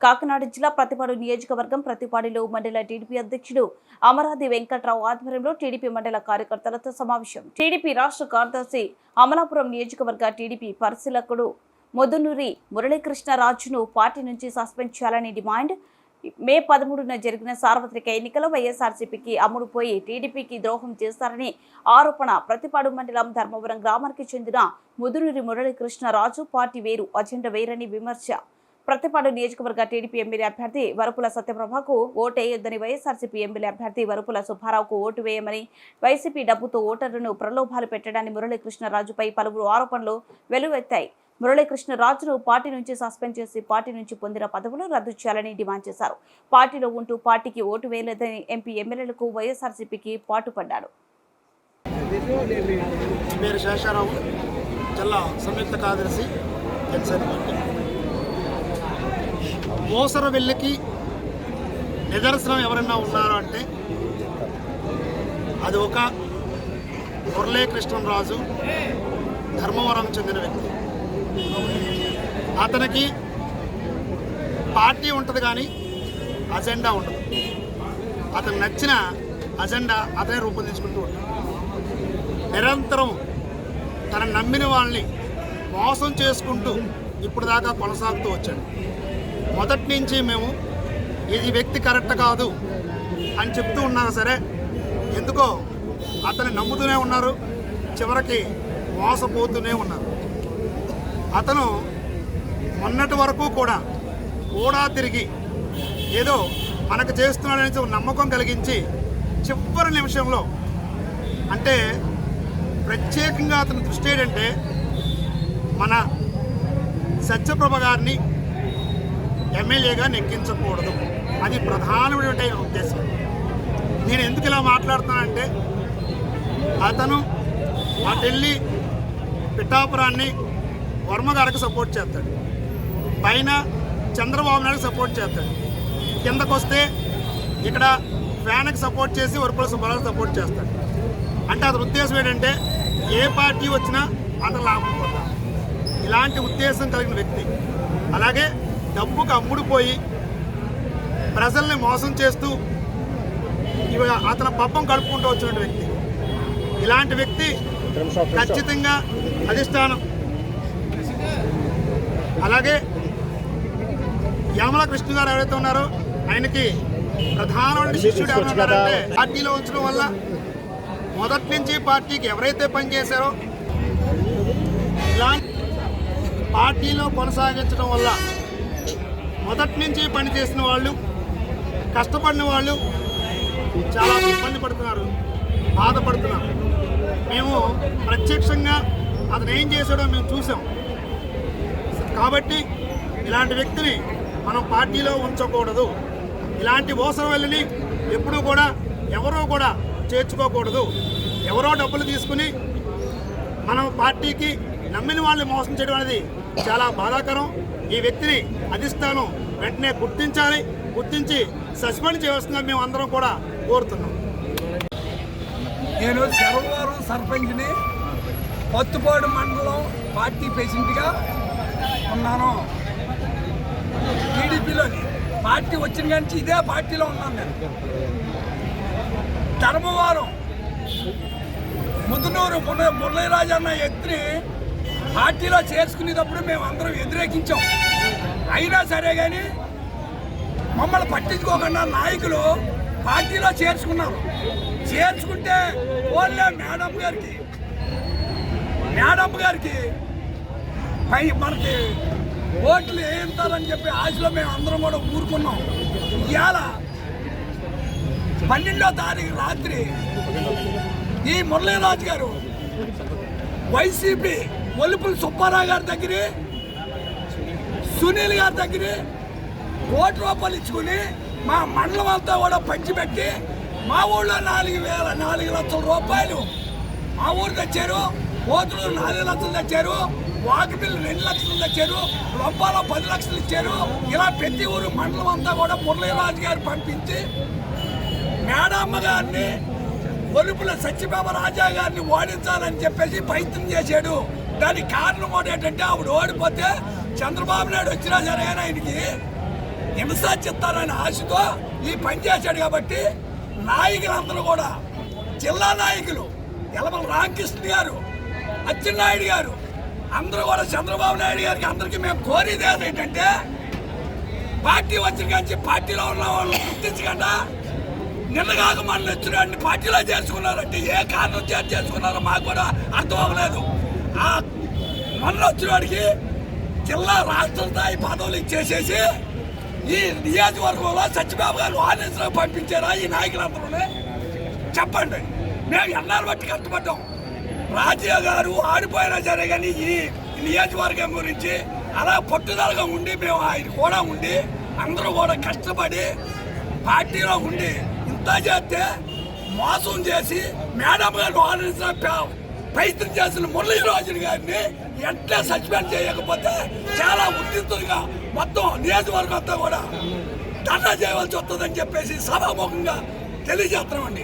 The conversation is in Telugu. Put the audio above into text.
కాకినాడ జిల్లా ప్రతిపాడు నియోజకవర్గం ప్రతిపాడిలో మండల టీడీపీ అధ్యక్షుడు అమరాది వెంకట్రావు ఆధ్వర్యంలో టీడీపీ మండల కార్యకర్తలతో సమావేశం. టీడీపీ రాష్ట్ర కార్యదర్శి అమలాపురం నియోజకవర్గ టీడీపీ పరిశీలకుడు మొదునూరి మురళీకృష్ణరాజును పార్టీ నుంచి సస్పెండ్ చేయాలని డిమాండ్. మే పదమూడున జరిగిన సార్వత్రిక ఎన్నికలో వైఎస్ఆర్సీపీకి అమ్ముడుపోయి టీడీపీకి ద్రోహం చేస్తారని ఆరోపణ ప్రతిపాడు మండలం ధర్మవరం గ్రామానికి చెందిన ముదునూరి మురళీకృష్ణరాజు పార్టీ వేరు అజెండా వేరని విమర్శ. ప్రతిపాడు నియోజకవర్గ టీడీపీ ఎమ్మెల్యే అభ్యర్థి వరపుల సత్యప్రభకు ఓటేయొద్దని వైఎస్ఆర్సీపీ ఎమ్మెల్యే అభ్యర్థి వరపుల సుబ్బారావుకు ఓటు వేయమని వైసీపీ డబ్బుతో ఓటర్లను ప్రలోభాలు పెట్టడాన్ని మురళీకృష్ణరాజుపై పలువురు ఆరోపణలు వెలువెత్తాయి. మురళీకృష్ణరాజును పార్టీ నుంచి సస్పెండ్ చేసి పార్టీ నుంచి పొందిన పదవులు రద్దు చేయాలని డిమాండ్ చేశారు. పార్టీలో ఉంటూ పార్టీకి ఓటు వేయలేదని ఎంపీ ఎమ్మెల్యేలకు వైఎస్ఆర్సీపీకి పాటుపడ్డాడు. పేరు శేషారావు జిల్లా సంయుక్త కార్యదర్శి జనసేన పార్టీ మోసర వెళ్ళికి నిదర్శనం ఎవరైనా ఉన్నారు అంటే అది ఒక మురళీకృష్ణరాజు ధర్మవరం చెందిన వ్యక్తి. అతనికి పార్టీ ఉంటుంది కానీ అజెండా ఉండదు. అతను నచ్చిన అజెండా అతనే రూపొందించుకుంటూ ఉంటాడు. నిరంతరం తన నమ్మిన వాళ్ళని మోసం చేసుకుంటూ ఇప్పుడు దాకా కొనసాగుతూ వచ్చాడు. మొదటి నుంచి మేము ఇది వ్యక్తి కరెక్ట్ కాదు అని చెప్తూ ఉన్నా సరే ఎందుకో అతను నమ్ముతూనే ఉన్నారు చివరికి మోసపోతూనే ఉన్నారు. అతను మొన్నటి వరకు కూడా కూడా తిరిగి ఏదో మనకు చేస్తున్నాడని నమ్మకం కలిగించి చివరి నిమిషంలో అంటే ప్రత్యేకంగా అతని దృష్టి ఏంటంటే మన సత్యప్రభ గారిని ఎమ్మెల్యేగా నెక్కించకూడదు. అది ప్రధానమైన ఉద్దేశం. నేను ఎందుకు ఇలా మాట్లాడుతున్నానంటే అతను ఆ ఢిల్లీ పిఠాపురాన్ని వర్మ గారికి సపోర్ట్ చేస్తాడు. పైన చంద్రబాబు నాయుడు సపోర్ట్ చేస్తాడు. కిందకు వస్తే ఇక్కడ ఫ్యాన్కి సపోర్ట్ చేసి వరపుల సుబ్బారావు సపోర్ట్ చేస్తాడు. అంటే అతని ఉద్దేశం ఏంటంటే ఏ పార్టీ వచ్చినా అతను లాభం పొందాలి ఇలాంటి ఉద్దేశం కలిగిన వ్యక్తి. అలాగే డబ్బుకు అమ్ముడుపోయి ప్రజల్ని మోసం చేస్తూ ఇవ అతని పబ్బం గడుపుకుంటూ వచ్చిన వ్యక్తి. ఇలాంటి వ్యక్తి ఖచ్చితంగా అధిష్టానం. అలాగే యామల కృష్ణ గారు ఎవరైతే ఉన్నారో ఆయనకి ప్రధానమైన శిష్యుడు ఎవరు ఉన్నారంటే పార్టీలో ఉంచడం వల్ల మొదటి నుంచి పార్టీకి ఎవరైతే పనిచేశారో ఇలాంటి పార్టీలో కొనసాగించడం వల్ల మొదటి నుంచి పనిచేసిన వాళ్ళు కష్టపడిన వాళ్ళు చాలా ఇబ్బంది పడుతున్నారు బాధపడుతున్నారు. మేము ప్రత్యక్షంగా అతను ఏం చేశాడో మేము చూసాం. కాబట్టి ఇలాంటి వ్యక్తిని మనం పార్టీలో ఉంచకూడదు. ఇలాంటి ఓసర వెళ్ళని ఎప్పుడూ కూడా ఎవరూ కూడా చేర్చుకోకూడదు. ఎవరో డబ్బులు తీసుకుని మనం పార్టీకి నమ్మిన వాళ్ళని మోసం చేయడం అనేది చాలా బాధాకరం. ఈ వ్యక్తిని అధిష్టానం వెంటనే గుర్తించాలి. గుర్తించి సస్పెండ్ చేయవలసిందిగా మేము అందరం కూడా కోరుతున్నాం. నేను శరవరం సర్పంచ్ని పత్తుపాడు మండలం పార్టీ ప్రెసిడెంట్గా ఉన్నాను. టీడీపీలోని పార్టీ వచ్చిన కానీ ఇదే పార్టీలో ఉన్నాను నేను. ధర్మవరం ముదునూరు ముర మురళీరాజు అన్న వ్యక్తిని పార్టీలో చేర్చుకునేటప్పుడు మేము అందరం వ్యతిరేకించాం. అయినా సరే కానీ మమ్మల్ని పట్టించుకోకుండా నాయకులు పార్టీలో చేర్చుకున్నారు. చేర్చుకుంటే ఓన్లే మేడం గారికి. మేడం గారికి పై మనకి ఓట్లు వేయించాలని చెప్పి ఆశలో మేము అందరం కూడా ఊరుకున్నాం. ఇవాళ పన్నెండో తారీఖు రాత్రి ఈ మురళీరాజు గారు వైసీపీ ఒలుపుల సుబ్బారావు గారి దగ్గర సునీల్ గారి దగ్గర కోటి రూపాయలు ఇచ్చుకుని మా మండలం అంతా కూడా పంచిపెట్టి మా ఊళ్ళో నాలుగు వేల నాలుగు లక్షల రూపాయలు మా ఊరు తెచ్చారు కోతులు నాలుగు లక్షలు తెచ్చారు వాకిపిల్లు రెండు లక్షలు తెచ్చారు రొంపాలో పది లక్షలు ఇచ్చారు. ఇలా ప్రతి ఊరు మండలం అంతా కూడా మురళీరాజు గారు పంపించి మేడమ్మ గారిని ఒలుపుల సత్యభామ రాజా గారిని ఓడించాలని చెప్పేసి ప్రయత్నం చేశాడు. దానికి కారణం కూడా ఏంటంటే ఆవిడ ఓడిపోతే చంద్రబాబు నాయుడు వచ్చినా సరే ఆయనకి హింస చెప్తారనే ఆశతో ఈ పని చేశాడు కాబట్టి నాయకులందరూ కూడా జిల్లా నాయకులు యలమల రామకృష్ణ గారు అచ్చెన్నాయుడు గారు అందరూ కూడా చంద్రబాబు నాయుడు గారికి అందరికీ మేము కోరేది ఏంటంటే పార్టీ వచ్చిన కానీ పార్టీలో ఉన్న వాళ్ళు గుర్తించకుండా నిన్నగాక మనల్ని వచ్చిన పార్టీలో చేసుకున్నారంటే ఏ కారణం చేర్చేసుకున్నారో మాకు కూడా అర్థం అవ్వలేదు. ఆ మొన్న వచ్చినవాడికి జిల్లా రాష్ట్ర స్థాయి పదవులు ఇచ్చేసేసి ఈ నియోజకవర్గంలో సత్యబాబు గారు ఆనందరావు పంపించారా ఈ నాయకులందరూ చెప్పండి. మేము ఎన్నాళ్ళు బట్టి కష్టపడ్డాం. రాజీవ్ గారు ఆడిపోయినా సరే కానీ ఈ నియోజకవర్గం గురించి అలా పట్టుదలగా ఉండి మేము ఆయన కూడా ఉండి అందరూ కూడా కష్టపడి పార్టీలో ఉండి ఇంత చేస్తే మోసం చేసి మేడం గారు ఆనందించిన ప్రయత్నం చేసిన మురళీరాజుని గారిని ఎట్లా సస్పెండ్ చేయకపోతే చాలా ఉద్రిక్తులుగా మొత్తం నియోజకవర్గం అంతా కూడా దండా చేయవలసి వస్తుందని చెప్పేసి సభాముఖంగా తెలియజేస్తున్నామండి.